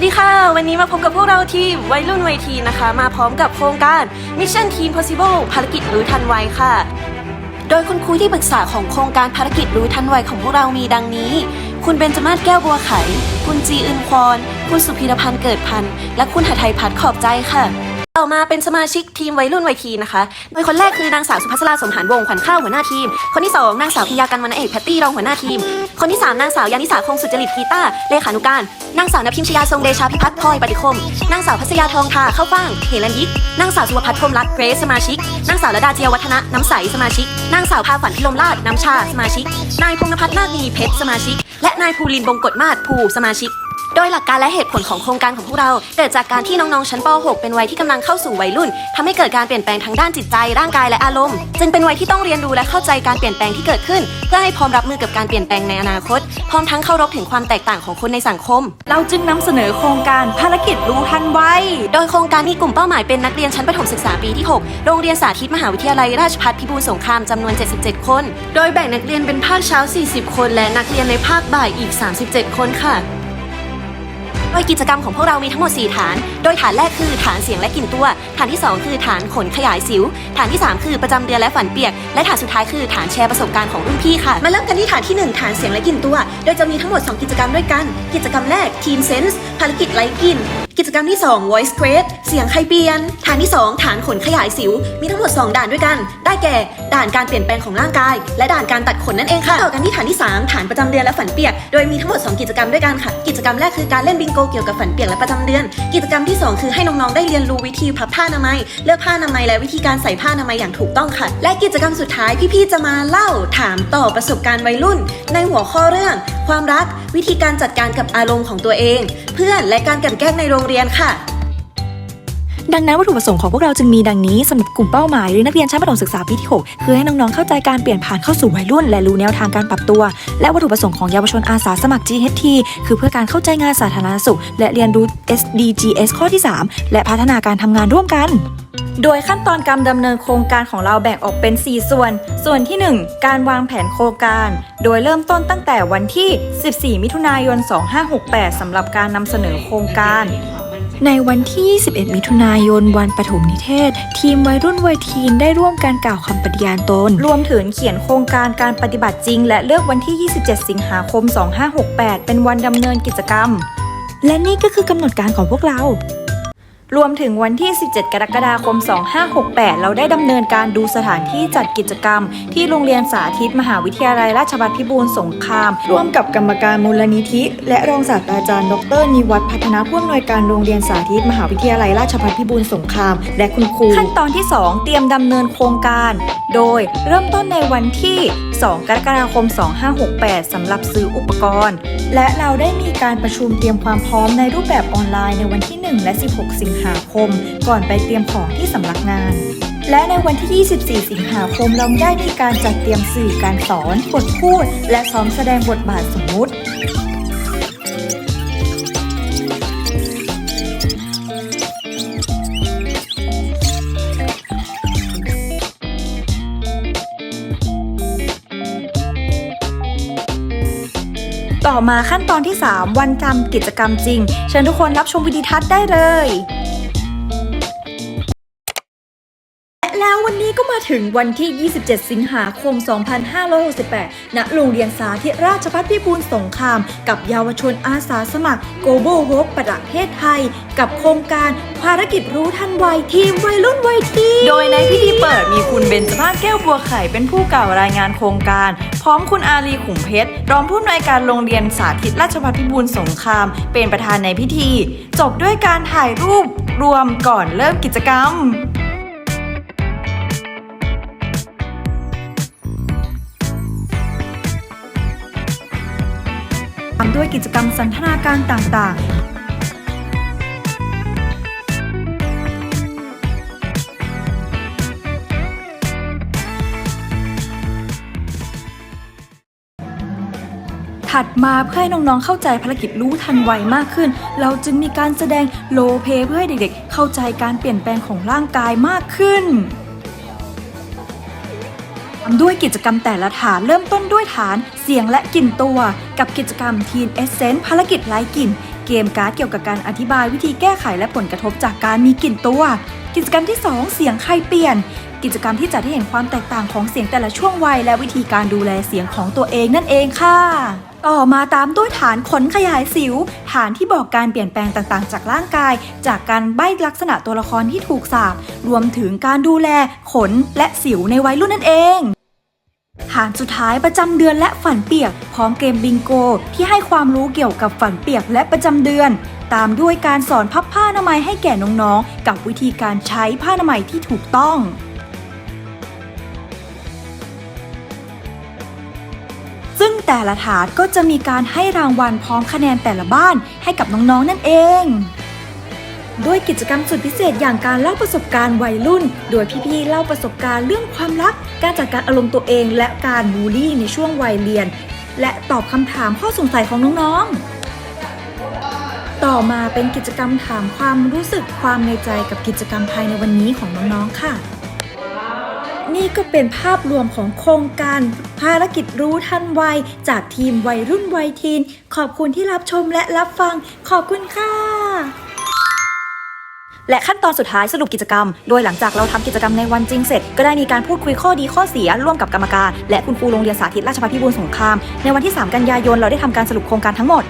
วัสดีค่ะ วันนี้มาพบกับพวกเราทีมวัยรุ่นวัยทีนะคะ มาพร้อมกับโครงการ Mission Teen Possible ภารกิจรู้ทันไวค่ะ โดยคุณครูที่ปรึกษาของโครงการภารกิจรู้ทันไวของพวกเรามีดังนี้ คุณเบนจมาศแก้วบัวไข คุณจีอึนควอนคุณสุพีรพันธ์เกิดพันธ์และคุณหทัยพัฒน์ขอบใจค่ะ ต่อมาเป็นสมาชิกทีมวัยรุ่นวัยทีนะคะ โดยคนแรกคือนางสาวสุภัสราสมหารวงขวัญข้าวหัวหน้าทีม คนที่สองนางสาวพิยากันวรรณเอกแพตตี้รองหัวหน้าทีม คนที่สามนางสาวยานิสาคงสุจริตกีตาร์เลขานุการ นางสาวนภิมชยาทรงเดชาพิพัฒน์พลอยปฏิคม นางสาวพัศยาทองทาเข้าฟ่างเฮลันยิก นางสาวสุวพัฒน์พรมรัตน์เกรซสมาชิก นางสาวระดาเจียวัฒนะน้ำใสสมาชิก นางสาวพาฝันพิลมราชน้ำชาสมาชิก นายพงษ์นภัทรนาคมีเพชรสมาชิก และนายภูรินบงกฎมาศภูสมาชิก โดยหลักการและเหตุผลของโครงการของพวกเราเกิดจากการที่น้องๆชั้นป .6 เป็นวัยที่กำลังเข้าสู่วัยรุ่นทำให้เกิดการเปลี่ยนแปลงทางด้านจิตใจ ร่างกายและอารมณ์ จึงเป็นวัยที่ต้องเรียนรู้และเข้าใจการเปลี่ยนแปลงที่เกิดขึ้น เพื่อให้พร้อมรับมือกับการเปลี่ยนแปลงในอนาคต พร้อมทั้งเคารพถึงความแตกต่างของคนในสังคม เราจึงนำเสนอโครงการภารกิจรู้ทันไวโดยโครงการมีกลุ่มเป้าหมายเป็นนักเรียนชั้นประถมศึกษาปีที่ 6 โรงเรียนสาธิตมหาวิทยาลัยราชภัฏพิบูลสงครามจำนวน 77 คน โดยแบ่งนักเรียนเป็นภาคเช้า 40 คน และนักเรียนในภาคบ่ายอีก 37 คนค่ะโดยกิจกรรมของพวกเรามีทั้งหมด 4 ฐาน โดยฐานแรกคือฐานเสียงและกลิ่นตัว ฐานที่ 2 คือฐานขนขยายสิว ฐานที่ 3 คือประจำเดือนและฝันเปียก และฐานสุดท้ายคือฐานแชร์ประสบการณ์ของรุ่นพี่ค่ะ มาเริ่มกันที่ฐานที่ 1 ฐานเสียงและกลิ่นตัว โดยจะมีทั้งหมด 2 กิจกรรมด้วยกัน กิจกรรมแรก Team Sense ภารกิจไร้กลิ่น กิจกรรมที่ 2 Voice Crate เสียงใครเปลี่ยน ฐานที่ 2 ฐานขนขยายสิว มีทั้งหมด 2 ด่านด้วยกัน ได้แก่ ด่านการเปลี่ยนแปลงของร่างกาย และด่านการตัดขนนั่นเองค่ะ ต่อกันที่ฐานที่ 3 ฐานประจำเดือนและฝันเปียก โดยมีทั้งหมด 2 กิจกรรมด้วยกันค่ะ กิจกรรมแรกคือการเล่นบิงโกเกี่ยวกับฝันเปียกและประจำเดือน กิจกรรมที่ 2 คือให้น้องๆได้เรียนรู้วิธีพับผ้าอนามัย เลือกผ้าอนามัยและวิธีการใส่ผ้าอนามัยอย่างถูกต้องค่ะ และกิจกรรมสุดท้ายพี่ๆจะมาเล่าถามต่อประสบการณ์วัยรุ่น ในหัวข้อเรื่อง ความรัก วิธีการจัดการกับอารมณ์ของตัวเอง เพื่อนและการกันแกล้งในโรงเรียนค่ะ ดังนั้นวัตถุประสงค์ของพวกเราจึงมีดังนี้สำหรับกลุ่มเป้าหมายหรือนักเรียนชั้นประถมศึกษาปีที่ 6 คือให้น้องๆเข้าใจการเปลี่ยนผ่านเข้าสู่วัยรุ่น และรู้แนวทางการปรับตัว และวัตถุประสงค์ของเยาวชนอาสาสมัคร GHT คือเพื่อการเข้าใจงานสาธารณสุข และเรียนรู้ SDGs ข้อที่ 3 และพัฒนาการทำงานร่วมกันโดยขั้นตอนการดำเนินโครงการของเราแบ่งออกเป็น 4 ส่วน ส่วนที่ 1 การวางแผนโครงการ โดยเริ่มต้นตั้งแต่วันที่ 14 มิถุนายน 2568 สำหรับการนำเสนอโครงการ ในวันที่ 21 มิถุนายน วันปฐมนิเทศ ทีมวัยรุ่นวัยทีนได้ร่วมการกล่าวคำปฏิญาณตน รวมถึงเขียนโครงการการปฏิบัติจริง และเลือกวันที่ 27 สิงหาคม 2568 เป็นวันดำเนินกิจกรรม และนี่ก็คือกำหนดการของพวกเรา รวมถึงวันที่ 17 กรกฎาคม 2568 เราได้ดำเนินการดูสถานที่จัดกิจกรรม ที่โรงเรียนสาธิตมหาวิทยาลัยราชภัฏพิบูลสงคราม ร่วมกับกรรมการมูลนิธิ และรองศาสตราจารย์ ดร นิวัฒน์พัฒนาผู้อำนวยการโรงเรียนสาธิตมหาวิทยาลัยราชภัฏพิบูลสงคราม และคุณครูขั้นตอนที่ 2 เตรียมดำเนินโครงการ โดยเริ่มต้นในวันที่2 กรกฎาคม 2568 สำหรับซื้ออุปกรณ์ และเราได้มีการประชุมเตรียมความพร้อมในรูปแบบออนไลน์ในวันที่ 1 และ 16 สิงหาคม ก่อนไปเตรียมของที่สำนักงาน และในวันที่ 24 สิงหาคม เราได้มีการจัดเตรียมสื่อการสอน บทพูด และซ้อมแสดงบทบาทสมมุติ ต่อมาขั้นตอนที่ 3 วันจำกิจกรรมจริง เชิญทุกคนรับชมวิดีทัศน์ได้เลย ถึงวันที่ 27 สิงหาคม 2568 ณ โรงเรียนสาธิตราชภัฏพิบูลสงคราม กับเยาวชนอาสาสมัคร Global Hope ประเทศไทย กับโครงการภารกิจรู้ทันวัยทีมวัยรุ่นวัยทีโดยในพิธีเปิดมีคุณเบนจมาแก้วบัวไข่เป็นผู้กล่าวรายงานโครงการ พร้อมคุณอารีขุมเพชรรองผู้อำนวยการโรงเรียนสาธิตราชภัฏพิบูลสงคราม เป็นประธานในพิธี จบด้วยการถ่ายรูปรวมก่อนเริ่มกิจกรรม ด้วยกิจกรรมสันทนาการต่างๆถัดมาเพื่อให้น้องๆ เข้าใจภารกิจรู้ทันไวมากขึ้น เราจึงมีการแสดงโลเพเพื่อให้เด็กๆ เข้าใจการเปลี่ยนแปลงของร่างกายมากขึ้น ด้วยกิจกรรมแต่ละฐานเริ่มต้นด้วยฐานเสียงและกลิ่นตัว กับกิจกรรม Teen Essence ภารกิจไร้กลิ่น เกมการ์ดเกี่ยวกับการอธิบายวิธีแก้ไขและผลกระทบจากการมีกลิ่นตัว กิจกรรมที่ 2 เสียงใครเปลี่ยน กิจกรรมที่จะได้เห็นความแตกต่างของเสียงแต่ละช่วงวัยและวิธีการดูแลเสียงของตัวเองนั่นเองค่ะต่อมาตามด้วยฐานขนขยายสิว ฐานที่บอกการเปลี่ยนแปลงต่างๆ จากร่างกาย จากการใบ้ลักษณะตัวละครที่ถูกสาบรวมถึงการดูแลขนและสิวในวัยรุ่นนั่นเองานสุดท้ายประจำเดือนและฝันเปียก พร้อมเกมบิงโก ที่ให้ความรู้เกี่ยวกับฝันเปียกและประจำเดือน ตามด้วยการสอนพับผ้าอนามัยให้แก่น้องๆ กับวิธีการใช้ผ้าอนามัยที่ถูกต้อง ซึ่งแต่ละฐานก็จะมีการให้รางวัลพร้อมคะแนนแต่ละบ้านให้กับน้องๆนั่นเอง ด้วยกิจกรรมสุดพิเศษอย่างการเล่าประสบการณ์วัยรุ่น โดยพี่ๆเล่าประสบการณ์เรื่องความรัก การจัดการอารมณ์ตัวเอง และการบูลลี่ในช่วงวัยเรียน และตอบคำถามข้อสงสัยของน้องๆ ต่อมาเป็นกิจกรรมถามความรู้สึกความในใจกับกิจกรรมภายในวันนี้ของน้องๆ ค่ะ นี่ก็เป็นภาพรวมของโครงการภารกิจรู้ทันวัย จากทีมวัยรุ่นวัยทีน ขอบคุณที่รับชมและรับฟัง ขอบคุณค่ะ และขั้นตอนสุดท้ายสรุปกิจกรรม โดยหลังจากเราทำกิจกรรมในวันจริงเสร็จ ก็ได้มีการพูดคุยข้อดีข้อเสียร่วมกับกรรมการ และคุณครูโรงเรียนสาธิตราชภัฏพิบูลสงคราม ในวันที่ 3 กันยายนเราได้ทำการสรุปโครงการทั้งหมด